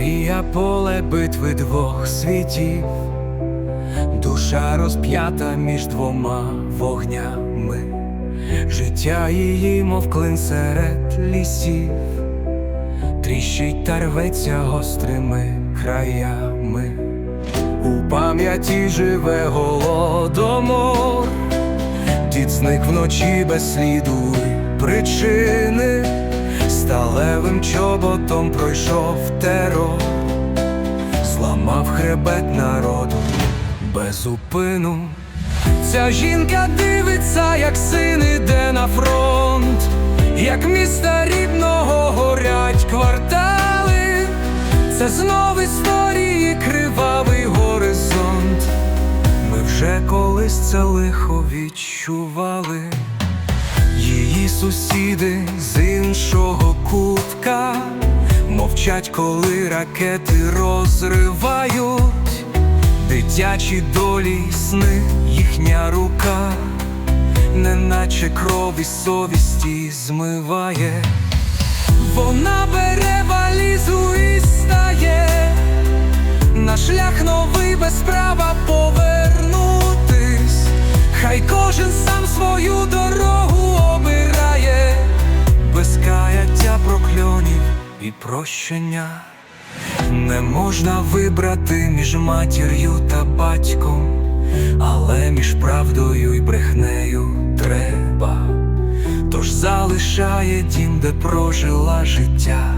Життя поле битви двох світів, душа розп'ята між двома вогнями, життя її, мов клин серед лісів, тріщить та рветься гострими краями. У пам'яті живе голодомор, Дід зник вночі без сліду й причини, сталевим чоботом пройшов терор, зламав хребет народу без упину. Ця жінка дивиться, як син іде на фронт, як міста рідного горять квартали. Це знов історії кривавий горизонт. Ми вже колись це лихо відчували. Її сусіди з іншого кутка. Мовчать, коли ракети розривають. Дитячі долі, сни, їхня рука, неначе кров і совісті змиває. Вона прощення. Не можна вибрати між матір'ю та батьком, але між правдою і брехнею треба. Тож залишає дім, де прожила життя,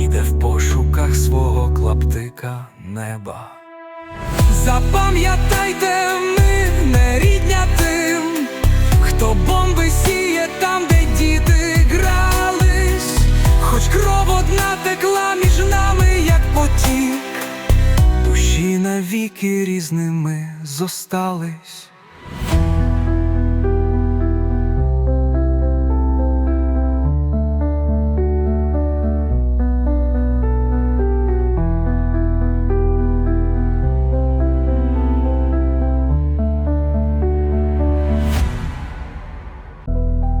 іде в пошуках свого клаптика неба. Запам'ятайте, ми не душі навіки різними зостались.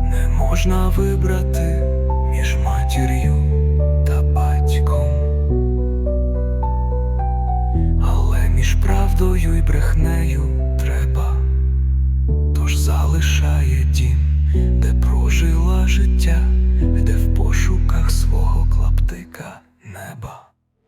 Не можна вибрати між матір'ю